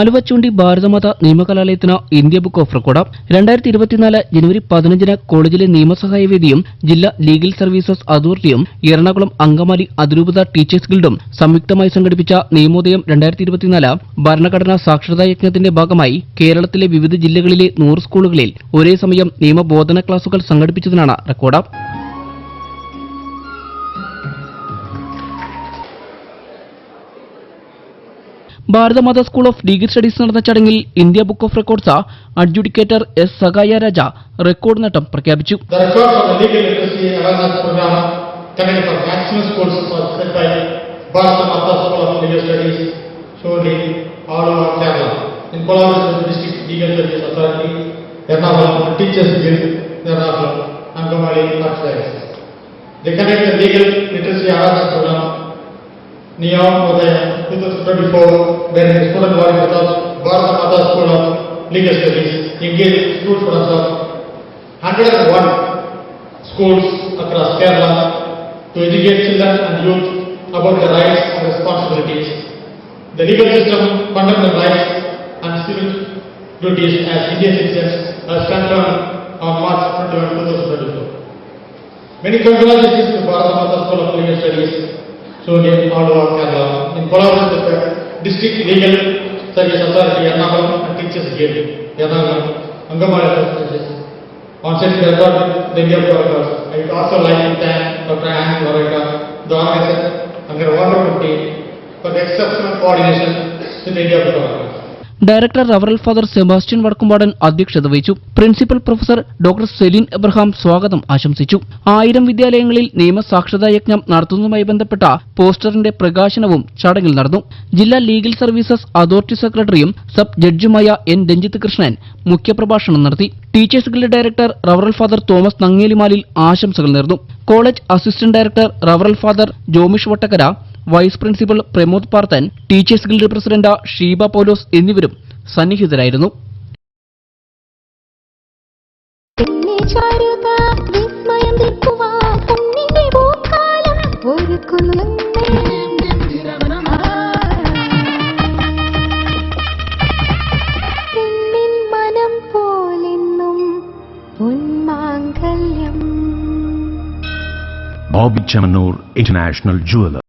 ആലുവച്ചുണ്ടി ഭാരതമാത നിയമകലാലയത്തിന് India book of record. രണ്ടായിരത്തി ഇരുപത്തിനാല് ജനുവരി പതിനഞ്ചിന് കോളേജിലെ നിയമസഹായ വേദിയും ജില്ലാ ലീഗൽ സർവീസസ് അതോറിറ്റിയും എറണാകുളം അങ്കമാലി അതിരൂപത ടീച്ചേഴ്സ് ഗിൽഡും സംയുക്തമായി സംഘടിപ്പിച്ച നിയമോദയം രണ്ടായിരത്തി ഇരുപത്തിനാല് ഭരണഘടനാ സാക്ഷരതാ യജ്ഞത്തിന്റെ ഭാഗമായി കേരളത്തിലെ വിവിധ ജില്ലകളിലെ നൂറ് സ്കൂളുകളിൽ ഒരേ സമയം നിയമബോധന ക്ലാസുകൾ സംഘടിപ്പിച്ചതിനാണ് record. Bharatamata school of degree studies നടന്ന ചടങ്ങിൽ India book of records adjudicator S Sahaya Raja record നേട്ടം പ്രഖ്യാപിച്ചു. Ernakulam teachers Ernakulam Angamaly Legal Literacy Awareness Program, 2024 there is a school of School of Legal Studies, engaged schools for us 101 schools across Kerala to educate children and youth about their rights and responsibilities, the legal system, fundamental rights and civil duties as Indian citizens as confirmed on March 21, 2024. Many congratulations to Bharat Mata School of Legal Studies, all over Kerala, in collaboration with Ernakulam, Angamala Association. On such the record, the India Protocol, I would also like to thank Dr. Anand Loretta, the organizer, and their wonderful team for the exceptional coordination with the India Protocol. Director റവറൽ father Sebastian Vadakkumpadan അധ്യക്ഷത വഹിച്ചു. Principal professor doctor Celine Abraham സ്വാഗതം ആശംസിച്ചു. ആയിരം വിദ്യാലയങ്ങളിൽ നിയമസാക്ഷരതാ യജ്ഞം നടത്തുന്നതുമായി ബന്ധപ്പെട്ട പോസ്റ്ററിന്റെ പ്രകാശനവും ചടങ്ങിൽ നടന്നു. ജില്ലാ ലീഗൽ സർവീസസ് അതോറിറ്റി സെക്രട്ടറിയും സബ് ജഡ്ജുമായ എൻ. രഞ്ജിത്ത് കൃഷ്ണൻ മുഖ്യപ്രഭാഷണം നടത്തി. ടീച്ചേഴ്സ് ഗിൽഡ് ഡയറക്ടർ റവറൽ ഫാദർ തോമസ് നങ്ങേലിമാലിൽ ആശംസകൾ നേർന്നു. College assistant director റവറൽ father Jomish Vattakkara vice principal Pramod Parthan teachers guild president Sheeba Paulose എന്നിവരും സന്നിഹിതരായിരുന്നു. Bobby Chamanur International Jeweler.